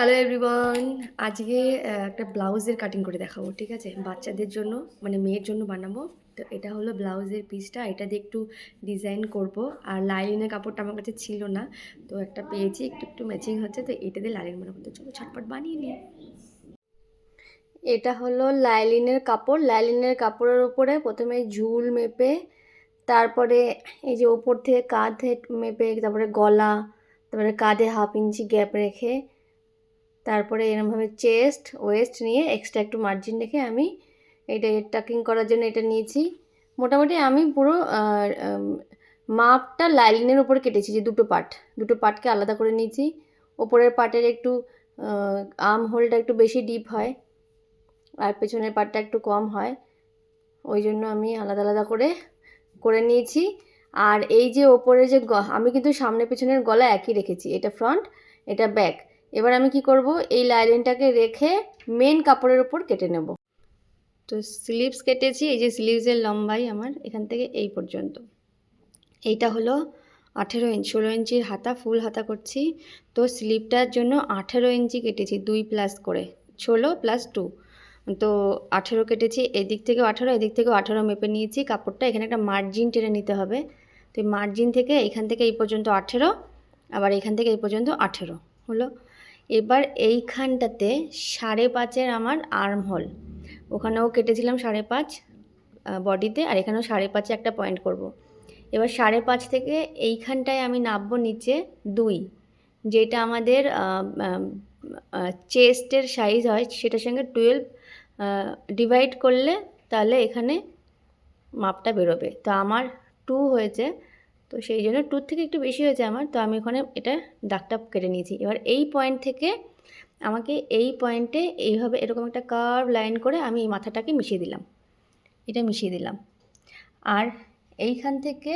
Hello everyone আজকে একটা ব্লাউজের কাটিং করে দেখাবো, ঠিক আছে? বাচ্চাদের জন্য মানে মেয়ের জন্য বানাবো। তো এটা হলো ব্লাউজের পিসটা এটা দিয়ে একটু ডিজাইন করব। আর লাইলিনের কাপড়টা আমার কাছে ছিল না। তো একটা পেয়েছি, একটু একটু ম্যাচিং হচ্ছে। তো এটা দিয়ে লাইলিন বানাবো। তো চলো ছটপট বানিয়ে নিই। এটা হলো লাইলিনের কাপড়। লাইলিনের কাপড়ের উপরে প্রথমে ঝুল মেপে, তারপরে এই যে ওপর থেকে কাঁধে মেপে, তারপরে গলা, তারপরে কাঁধে হাফ ইঞ্চি গ্যাপ রেখে তারপরে এরমভাবে চেস্ট, ওয়েস্ট নিয়ে এক্সট্রা একটু মার্জিন রেখে আমি এটা টাকিং করার জন্য এটা নিয়েছি। মোটামুটি আমি পুরো মাপটা লাইলিনের উপরে কেটেছি যে দুটো পার্ট দুটো পার্টকে আলাদা করে নিয়েছি। ওপরের পার্টের একটু আর্ম হোলটা একটু বেশি ডিপ হয় আর পেছনের পার্টটা একটু কম হয়। ওই জন্য আমি আলাদা আলাদা করে করে নিয়েছি। আর এই যে ওপরে যে আমি কিন্তু সামনে পেছনের গলা একই রেখেছি। এটা ফ্রন্ট এটা ব্যাক এবার আমি কি করব? এই লাইলিনটাকে রেখে মেন কাপড়ের উপর কেটে নেব। তো স্লিভস কেটেছি, এই যে স্লিভসের লম্বাই আমার এখান থেকে এই পর্যন্ত। এইটা হলো আঠেরো ইঞ্চ ষোলো ইঞ্চির হাতা ফুল হাতা করছি। তো স্লিভটার জন্য আঠেরো ইঞ্চি কেটেছি, দুই প্লাস করে। ষোলো প্লাস টু তো আঠেরো কেটেছি, এদিক থেকেও আঠেরো, এদিক থেকেও আঠেরো মেপে নিয়েছি। কাপড়টা এখানে একটা মার্জিন টেনে নিতে হবে। তো মার্জিন থেকে এখান থেকে এই পর্যন্ত আঠেরো, আবার এখান থেকে এই পর্যন্ত আঠেরো। হলো এবার এইখানটাতে সাড়ে পাঁচের আমার আর্ম হোল ওখানেও কেটেছিলাম সাড়ে পাঁচ বডিতে, আর এখানেও সাড়ে পাঁচে একটা পয়েন্ট করব। এবার সাড়ে পাঁচ থেকে এইখানটায় আমি নামবো নিচে দুই, যেটা আমাদের চেস্টের সাইজ হয়, সেটার সঙ্গে টুয়েলভ ডিভাইড করলে তাহলে এখানে মাপটা বেরোবে তো আমার টু হয়েছে তো সেই জন্য টুর থেকে একটু বেশি হয়েছে আমার, তো আমি ওখানে এটা দাগটা কেটে নিয়েছি। এবার এই পয়েন্ট থেকে আমাকে এই পয়েন্টে এইভাবে এরকম একটা কার্ভ লাইন করে আমি এই মাথাটাকে মিশিয়ে দিলাম। এটা মিশিয়ে দিলাম। আর এইখান থেকে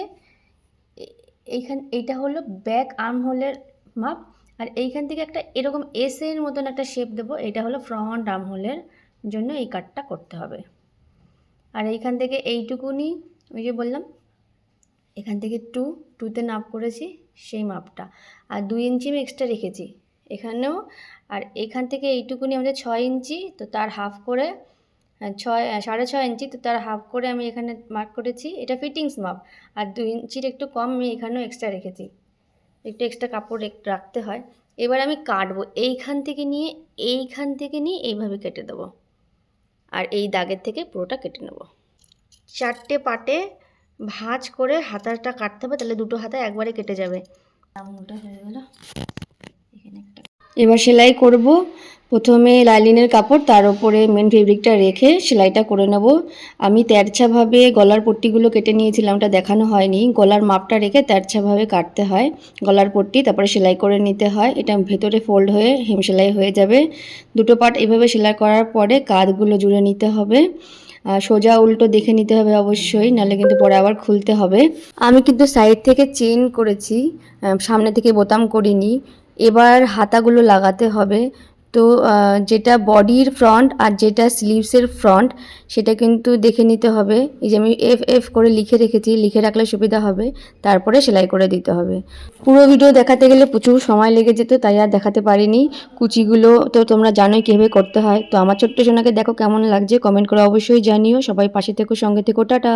এইখান, এইটা হলো ব্যাক আর্ম হোলের মাপ। আর এইখান থেকে একটা এরকম এসের মতন একটা শেপ দেবো, এটা হলো ফ্রন্ট আর্ম হোলের জন্য এই কাটটা করতে হবে। আর এইখান থেকে এইটুকুনি, ওই যে বললাম এখান থেকে টু টুতে নাপ করেছি, সেই মাপটা। আর দুই ইঞ্চি আমি এক্সট্রা রেখেছি এখানেও। আর এখান থেকে এইটুকুনি আমাদের ছয় ইঞ্চি, তো তার হাফ করে ছয় সাড়ে ছয় ইঞ্চি, তো তার হাফ করে আমি এখানে মার্ক করেছি। এটা ফিটিংস মাপ। আর দুই ইঞ্চির একটু কম আমি এখানেও এক্সট্রা রেখেছি। একটু এক্সট্রা কাপড় রাখতে হয়। এবার আমি কাটবো। এইখান থেকে নিয়ে, এইখান থেকে নিয়ে এইভাবে কেটে দেবো। আর এই দাগের থেকে পুরোটা কেটে নেব। চারটে পাটে ভাঁজ করে হাতাটা কাটতে হবে তাহলে দুটো হাতা একবারে কেটে যাবে। আঙুলটা হয়ে গেল। এখানে একটা এবার সেলাই করব। প্রথমে লাইলিনের কাপড় তার উপরে মেন ফেব্রিকটা রেখে সেলাইটা করে নেব। আমি তেরছাভাবে গলার পট্টিগুলো কেটে নিয়েছিলাম ওটা দেখানো হয়নি। গলার মাপটা রেখে তেরছাভাবে কাটতে হয়। গলার পট্টি তারপরে সেলাই করে নিতে হয়। এটা ভেতরে ফোল্ড হয়ে হেম সেলাই হয়ে যাবে। দুটো পার্ট এভাবে সেলাই করার পরে কাঁধগুলো জুড়ে নিতে হবে। সোজা উল্টো দেখে নিতে হবে অবশ্যই, নাহলে কিন্তু পরে আবার খুলতে হবে। আমি কিন্তু সাইড থেকে চেন করেছি সামনে থেকে বোতাম করিনি। এবার হাতাগুলো লাগাতে হবে তো যেটা বডির ফ্রন্ট আর যেটা স্লিভসের ফ্রন্ট সেটা কিন্তু দেখে নিতে হবে। এই যে আমি এফ এফ করে লিখে রেখেছি, লিখে রাখলে সুবিধা হবে। তারপরে সেলাই করে দিতে হবে। পুরো ভিডিও দেখাতে গেলে প্রচুর সময় লেগে যেত, তাই আর দেখাতে পারিনি। কুচিগুলো তো তোমরা জানোই কীভাবে করতে হয়। তো আমার ছোট্ট সোনাকে দেখো কেমন লাগছে কমেন্ট করে অবশ্যই জানিও। সবাই পাশে থেকো, সঙ্গে থেকো, টাটা!